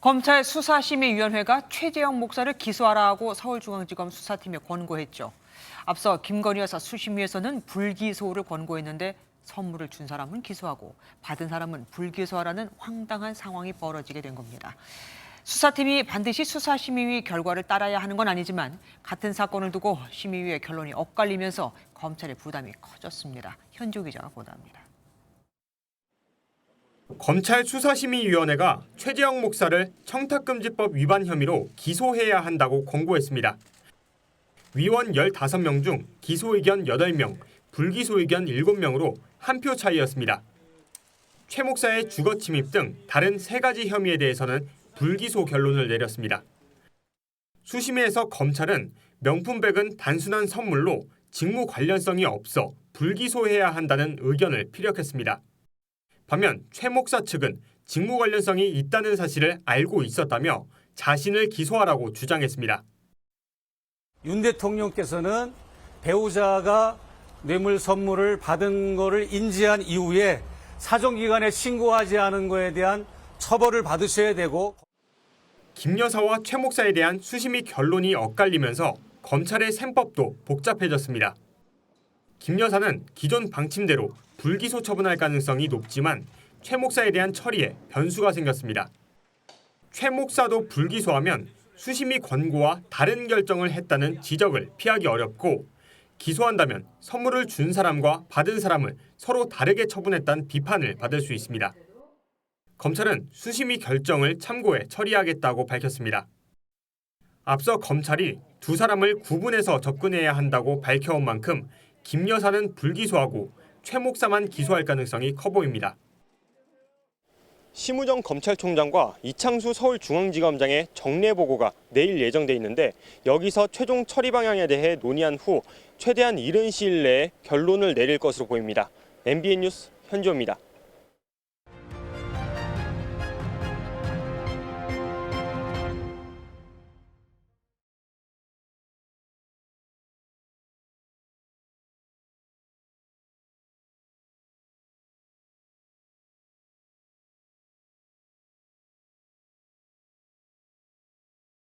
검찰 수사심의위원회가 최재형 목사를 기소하라고 서울중앙지검 수사팀에 권고했죠. 앞서 김건희 여사 수심위에서는 불기소를 권고했는데 선물을 준 사람은 기소하고 받은 사람은 불기소하라는 황당한 상황이 벌어지게 된 겁니다. 수사팀이 반드시 수사심의위 결과를 따라야 하는 건 아니지만 같은 사건을 두고 심의위의 결론이 엇갈리면서 검찰의 부담이 커졌습니다. 현주 기자가 보도합니다. 검찰 수사심의위원회가 최재형 목사를 청탁금지법 위반 혐의로 기소해야 한다고 권고했습니다. 위원 15명 중 기소 의견 8명, 불기소 의견 7명으로 한 표 차이였습니다. 최 목사의 주거 침입 등 다른 세 가지 혐의에 대해서는 불기소 결론을 내렸습니다. 수심위에서 검찰은 명품백은 단순한 선물로 직무 관련성이 없어 불기소해야 한다는 의견을 피력했습니다. 반면 최 목사 측은 직무 관련성이 있다는 사실을 알고 있었다며 자신을 기소하라고 주장했습니다. 윤 대통령께서는 배우자가 뇌물 선물을 받은 것을 인지한 이후에 사정기관에 신고하지 않은 것에 대한 처벌을 받으셔야 되고 김 여사와 최 목사에 대한 수심이 결론이 엇갈리면서 검찰의 셈법도 복잡해졌습니다. 김 여사는 기존 방침대로 불기소 처분할 가능성이 높지만 최 목사에 대한 처리에 변수가 생겼습니다. 최 목사도 불기소하면 수심이 권고와 다른 결정을 했다는 지적을 피하기 어렵고 기소한다면 선물을 준 사람과 받은 사람을 서로 다르게 처분했다는 비판을 받을 수 있습니다. 검찰은 수심이 결정을 참고해 처리하겠다고 밝혔습니다. 앞서 검찰이 두 사람을 구분해서 접근해야 한다고 밝혀온 만큼 김 여사는 불기소하고 최 목사만 기소할 가능성이 커 보입니다. 심우정 검찰총장과 이창수 서울중앙지검장의 정례 보고가 내일 예정돼 있는데 여기서 최종 처리 방향에 대해 논의한 후 최대한 이른 시일 내에 결론을 내릴 것으로 보입니다. MBN 뉴스 현주입니다.